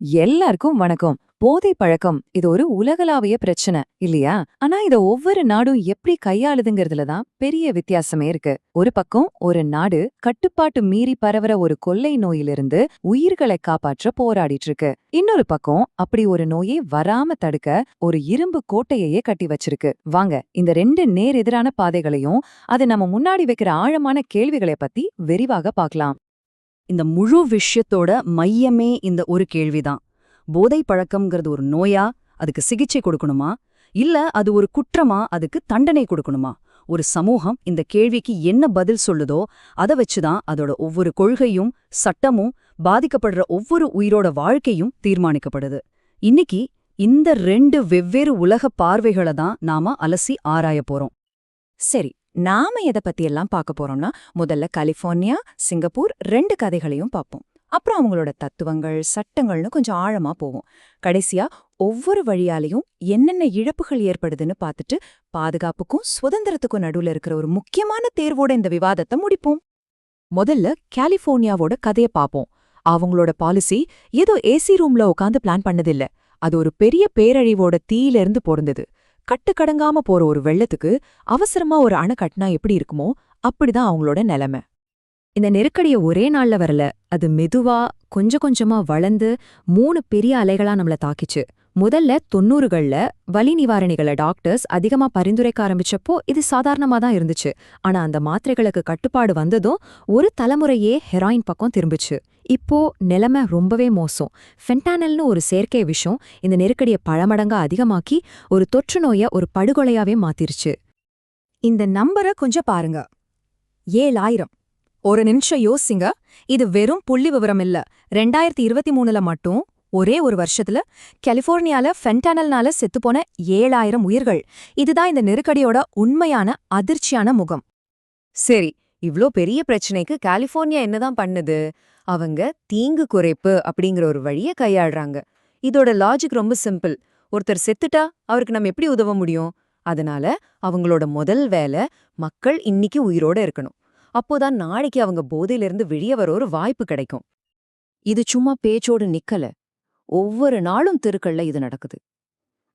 எல்லாருக்கும் வணக்கம். போதை பழக்கம் இது ஒரு உலகளாவிய பிரச்சனை இல்லையா? ஆனா இத ஒவ்வொரு நாடும் எப்படி கையாளுதுங்கிறதுல தான் பெரிய வித்தியாசமே இருக்கு. ஒரு பக்கம் ஒரு நாடு கட்டுப்பாட்டு மீறி பரவற ஒரு கொள்ளை நோயிலிருந்து உயிர்களை காப்பாற்ற போராடிட்டு இருக்கு இன்னொரு பக்கம் அப்படி ஒரு நோயை வராம தடுக்க ஒரு இரும்பு கோட்டையையே கட்டி வச்சிருக்கு. வாங்க இந்த ரெண்டு நேர் எதிரான பாதைகளையும் அது நம்ம முன்னாடி வைக்கிற ஆழமான கேள்விகளை பத்தி விரிவாக பார்க்கலாம். இந்த முழு விஷயத்தோட மையமே இந்த ஒரு கேள்விதான். போதை பழக்கம்ங்கிறது ஒரு நோயா? அதுக்கு சிகிச்சை கொடுக்கணுமா? இல்ல அது ஒரு குற்றமா? அதுக்கு தண்டனை கொடுக்கணுமா? ஒரு சமூகம் இந்த கேள்விக்கு என்ன பதில் சொல்லுதோ அதை வச்சுதான் அதோட ஒவ்வொரு கொள்கையும் சட்டமும் பாதிக்கப்படுற ஒவ்வொரு உயிரோட வாழ்க்கையும் தீர்மானிக்கப்படுது. இன்னைக்கு இந்த ரெண்டு வெவ்வேறு உலக பார்வைகளை தான் நாம அலசி ஆராய போறோம். சரி நாம எதை பத்தி எல்லாம் பார்க்க போறோம்னா முதல்ல கலிஃபோர்னியா சிங்கப்பூர் ரெண்டு கதைகளையும் பார்ப்போம். அப்புறம் அவங்களோட தத்துவங்கள் சட்டங்கள்னு கொஞ்சம் ஆழமா போவோம். கடைசியா ஒவ்வொரு வழியாலையும் என்னென்ன இழப்புகள் ஏற்படுதுன்னு பார்த்துட்டு பாதுகாப்புக்கும் சுதந்திரத்துக்கும் நடுவுல இருக்கிற ஒரு முக்கியமான தேர்வோட இந்த விவாதத்தை முடிப்போம். முதல்ல கலிஃபோர்னியாவோட கதைய பாப்போம் அவங்களோட பாலிசி ஏதோ ஏசி ரூம்ல உட்காந்து பிளான் பண்ணதில்ல. அது ஒரு பெரிய பேரழிவோட தீயிலிருந்து பொறந்தது கட்டுக்கடங்காம போற ஒரு வெள்ளத்துக்கு அவசரமா ஒரு அணை கட்டினா எப்படி இருக்குமோ அப்படிதான் அவங்களோட நிலைமை. இந்த நெருக்கடிய ஒரே நாள்ல வரல அது மெதுவா கொஞ்சம் கொஞ்சமா வளர்ந்து மூணு பெரிய அலைகளா நம்மள தாக்கிச்சு. முதல்ல தொண்ணூறுகள்ல வலி நிவாரணிகள டாக்டர்ஸ் அதிகமா பரிந்துரைக்க ஆரம்பிச்சப்போ இது சாதாரணமா தான் இருந்துச்சு. ஆனா அந்த மாத்திரைகளுக்கு கட்டுப்பாடு வந்ததும் ஒரு தலைமுறையே ஹெராயின் பக்கம் திரும்பிச்சு. இப்போ நிலைமை ரொம்பவே மோசம். ஃபென்டானல்னு ஒரு செயற்கை விஷம் இந்த நெருக்கடிய பழமடங்கா அதிகமாக்கி ஒரு தொற்று நோய ஒரு படுகொலையாவே மாத்திருச்சு. இந்த நம்பரை கொஞ்சம் பாருங்க. ஏழாயிரம். ஒரு நிமிஷம் யோசிங்க. இது வெறும் புள்ளி விவரம் இல்ல. ரெண்டாயிரத்தி இருபத்தி மூணுல மட்டும் ஒரே ஒரு வருஷத்துல கலிஃபோர்னியால ஃபென்டானல்னால செத்துப்போன ஏழாயிரம் உயிர்கள். இதுதான் இந்த நெருக்கடியோட உண்மையான அதிர்ச்சியான முகம். சரி இவ்ளோ பெரிய பிரச்சனைக்கு கலிஃபோர்னியா என்னதான் பண்ணுது? அவங்க தீங்கு குறைப்பு அப்படிங்கிற ஒரு வழிய கையாடுறாங்க இதோட லாஜிக் ரொம்ப சிம்பிள் ஒருத்தர் செத்துட்டா அவருக்கு நம்ம எப்படி உதவ முடியும்? அதனால அவங்களோட முதல் வேலை மக்கள் இன்னிக்கு உயிரோட இருக்கணும். அப்போதான் நாளைக்கு அவங்க போதையிலிருந்து வெளிய வர ஒரு வாய்ப்பு கிடைக்கும். இது சும்மா பேச்சோடு நிக்கல. ஒவ்வொரு நாளும் தெருக்கள்ல இது நடக்குது.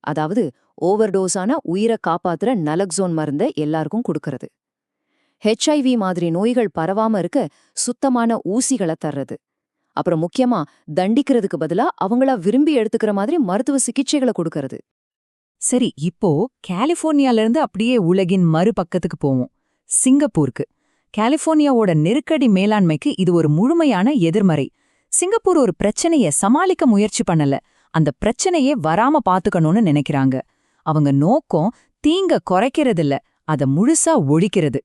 அதாவது ஓவர் டோஸான உயிரை காப்பாத்துற நலக்ஸோன் மருந்த எல்லாருக்கும் கொடுக்கறது. ஹெச்ஐவி மாதிரி நோய்கள் பரவாம இருக்க சுத்தமான ஊசிகளை தர்றது. அப்புறம் முக்கியமா தண்டிக்கிறதுக்கு பதிலா அவங்களா விரும்பி எடுத்துக்கிற மாதிரி மருத்துவ சிகிச்சைகளை கொடுக்கறது. சரி இப்போ கலிஃபோர்னியால இருந்து அப்படியே உலகின் மறுபக்கத்துக்கு போவோம். சிங்கப்பூருக்கு. கலிஃபோர்னியாவோட நெருக்கடி மேலாண்மைக்கு இது ஒரு முழுமையான எதிர்மறை. சிங்கப்பூர் ஒரு பிரச்சனைய சமாளிக்க முயற்சி பண்ணல. அந்த பிரச்சனையே வராம பாத்துக்கணும்னு நினைக்கிறாங்க. அவங்க நோக்கம் தீங்க குறைக்கிறதில்ல அத முழுசா ஒழிக்கிறது.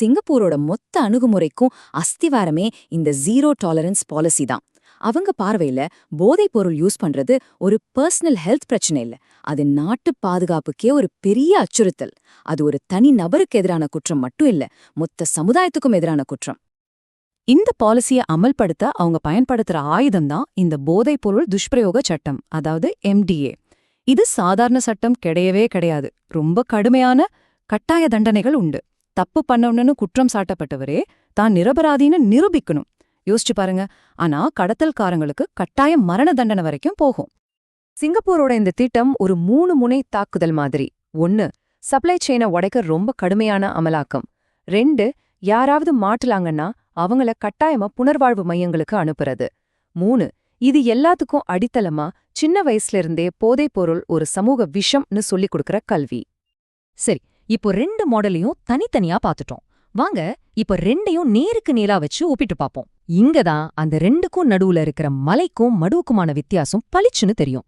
சிங்கப்பூரோட மொத்த அணுகுமுறைக்கும் அஸ்திவாரமே இந்த ஜீரோ டாலரன்ஸ் பாலிசி தான். அவங்க பார்வையில போதைப் பொருள் யூஸ் பண்றது ஒரு பர்சனல் ஹெல்த் பிரச்சனை இல்ல. அது நாட்டு பாதுகாப்புக்கே ஒரு பெரிய அச்சுறுத்தல். அது ஒரு தனி நபருக்கு எதிரான குற்றம் மட்டும் இல்ல மொத்த சமுதாயத்துக்கும் எதிரான குற்றம். இந்த பாலிசியை அமல்படுத்த அவங்க பயன்படுத்துற ஆயுதம் தான் இந்த போதைப் பொருள் துஷ்பிரயோக சட்டம் அதாவது எம்டிஏ இது சாதாரண சட்டம் கிடையவே கிடையாது. ரொம்ப கடுமையான கட்டாய தண்டனைகள் உண்டு. தப்பு பண்ணணும்னு குற்றம் சாட்டப்பட்டவரே தான் நிரபராதின்னு நிரூபிக்கணும். யோசிச்சு பாருங்க. ஆனா கடத்தல்காரங்களுக்கு கட்டாயம் மரண தண்டனை வரைக்கும் போகும். சிங்கப்பூரோட இந்த திட்டம் ஒரு மூணு முனை தாக்குதல் மாதிரி. ஒன்னு சப்ளை செயினை உடைக்க ரொம்ப கடுமையான அமலாக்கம். ரெண்டு யாராவது மாட்டலாங்கன்னா அவங்கள கட்டாயமா புனர்வாழ்வு மையங்களுக்கு அனுப்புறது. மூணு இது எல்லாத்துக்கும் அடித்தளமா சின்ன வயசுல இருந்தே போதைப்பொருள் ஒரு சமூக விஷம்னு சொல்லிக் கொடுக்கற கல்வி. சரி இப்போ ரெண்டு மாடலையும் தனித்தனியா பார்த்துட்டோம். வாங்க இப்ப ரெண்டையும் நேருக்கு நேரா வச்சு ஒப்பிட்டு பாப்போம் இங்கதான் அந்த ரெண்டுக்கும் நடுவுல இருக்கிற மலைக்கும் மடுவுக்குமான வித்தியாசம் பளிச்சுன்னு தெரியும்.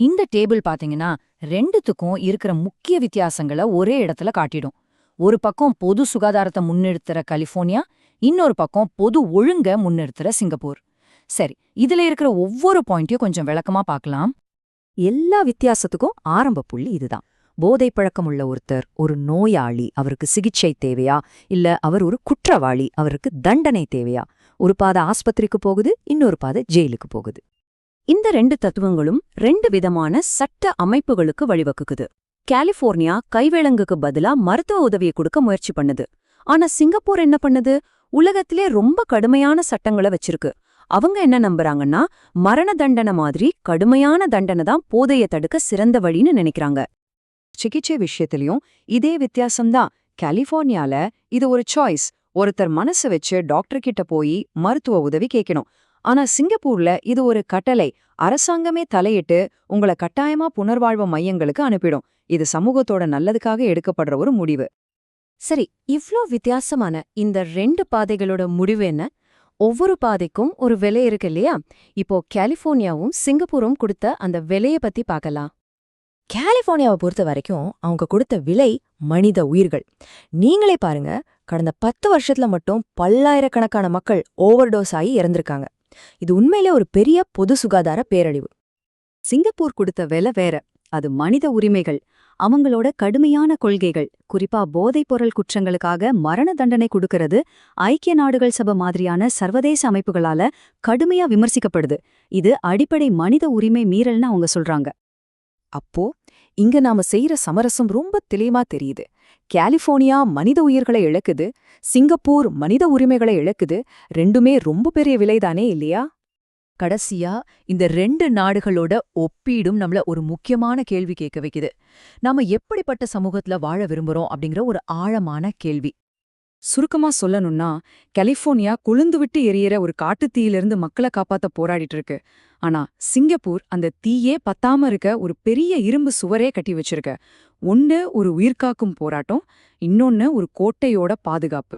இந்த டேபிள் பாத்தீங்கன்னா ரெண்டுத்துக்கும் இருக்கிற முக்கிய வித்தியாசங்களை ஒரே இடத்துல காட்டிடும். ஒரு பக்கம் பொது சுகாதாரத்தை முன்னெடுத்துற கலிஃபோர்னியா இன்னொரு பக்கம் பொது ஒழுங்க முன்னெடுத்துற சிங்கப்பூர். சரி இதுல இருக்கிற ஒவ்வொரு பாயிண்ட்டையும் கொஞ்சம் விளக்கமா பார்க்கலாம். எல்லா வித்தியாசத்துக்கும் ஆரம்ப புள்ளி இதுதான். போதை பழக்கமுள்ள ஒருத்தர் ஒரு நோயாளி அவருக்கு சிகிச்சை தேவையா? இல்ல அவர் ஒரு குற்றவாளி அவருக்கு தண்டனை தேவையா? ஒரு பாதை ஆஸ்பத்திரிக்கு போகுது இன்னொரு பாதை ஜெயிலுக்கு போகுது. இந்த ரெண்டு தத்துவங்களும் ரெண்டு விதமான சட்ட அமைப்புகளுக்கு வழிவகுக்குது. கலிஃபோர்னியா கைவிலங்குக்கு பதிலா மருத்துவ உதவியை கொடுக்க முயற்சி பண்ணுது. ஆனா சிங்கப்பூர் என்ன பண்ணுது? உலகத்திலே ரொம்ப கடுமையான சட்டங்களை வச்சிருக்கு. அவங்க என்ன நம்புறாங்கன்னா மரண தண்டனை மாதிரி கடுமையான தண்டனை தான் போதைய தடுக்க சிறந்த வழின்னு நினைக்கிறாங்க. சிகிச்சை விஷயத்திலையும் இதே வித்தியாசம்தான். கலிஃபோர்னியால இது ஒரு சாய்ஸ் ஒருத்தர் மனசு வச்சு டாக்டர் கிட்ட போய் மருத்துவ உதவி கேட்கணும் ஆனா சிங்கப்பூர்ல இது ஒரு கட்டளை. அரசாங்கமே தலையிட்டு உங்களை கட்டாயமா புனர்வாழ்வு மையங்களுக்கு அனுப்பிடும். இது சமூகத்தோட நல்லதுக்காக எடுக்கப்படுற ஒரு முடிவு. சரி இவ்ளோ வித்தியாசமான இந்த ரெண்டு பாதைகளோட முடிவு என்ன? ஒவ்வொரு பாதைக்கும் ஒரு விலை இருக்கு இல்லையா? இப்போ கலிஃபோர்னியாவும் சிங்கப்பூரும் கொடுத்த அந்த விலைய பத்தி பார்க்கலாம். கலிஃபோர்னியாவை பொறுத்த வரைக்கும் அவங்க கொடுத்த விலை மனித உயிர்கள். நீங்களே பாருங்க கடந்த பத்து வருஷத்துல மட்டும் பல்லாயிரக்கணக்கான மக்கள் ஓவர்டோஸ் ஆகி இறந்திருக்காங்க. இது உண்மையிலே ஒரு பெரிய பொது சுகாதார பேரழிவு. சிங்கப்பூர் கொடுத்த விலை வேற. அது மனித உரிமைகள். அவங்களோட கடுமையான கொள்கைகள். குறிப்பா போதைப்பொருள் குற்றங்களுக்காக மரண தண்டனை கொடுக்கறது ஐக்கிய நாடுகள் சபை மாதிரியான சர்வதேச அமைப்புகளால கடுமையா விமர்சிக்கப்படுது. இது அடிப்படை மனித உரிமை மீறல்னு அவங்க சொல்றாங்க. அப்போ இங்க நாம செய்யற சமரசம் ரொம்ப தெளிவா தெரியுது. கலிஃபோர்னியா மனித உயிர்களை இழக்குது சிங்கப்பூர் மனித உரிமைகளை இழக்குது ரெண்டுமே ரொம்ப பெரிய விலைதானே இல்லையா? கடைசியா இந்த ரெண்டு நாடுகளோட ஒப்பீடும் நம்மள ஒரு முக்கியமான கேள்வி கேட்க வைக்குது. நாம எப்படிப்பட்ட சமூகத்துல வாழ விரும்புறோம் அப்படிங்கிற ஒரு ஆழமான கேள்வி. சுருக்கமா சொல்லணும்னா கலிஃபோர்னியா கொழுந்து விட்டு எரியற ஒரு காட்டுத்தீயிலிருந்து மக்களை காப்பாத்த போராடிட்டு இருக்கு ஆனா சிங்கப்பூர் அந்த தீயே பத்தாம இருக்க ஒரு பெரிய இரும்பு சுவரே கட்டி வச்சிருக்க. ஒன்னு ஒரு உயிர்காக்கும் போராட்டம் இன்னொன்னு ஒரு கோட்டையோட பாதுகாப்பு.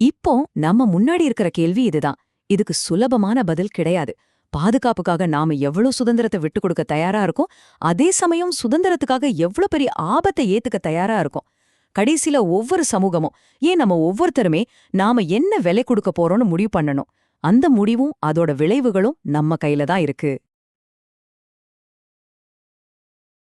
இப்போ நம்ம முன்னாடி இருக்கிற கேள்வி இதுதான். இதுக்கு சுலபமான பதில் கிடையாது. பாதுகாப்புக்காக நாம எவ்வளவு சுதந்திரத்தை விட்டு கொடுக்க தயாரா இருக்கோம்? அதே சமயம் சுதந்திரத்துக்காக எவ்வளவு பெரிய ஆபத்தை ஏத்துக்க தயாரா இருக்கோம்? கடைசில ஒவ்வொரு சமூகமும் ஏன் நம்ம ஒவ்வொருத்தருமே நாம என்ன விலை கொடுக்க போறோம்னு முடிவு பண்ணணும்? அந்த முடிவும் அதோட விளைவுகளும் நம்ம கையில தான் இருக்கு.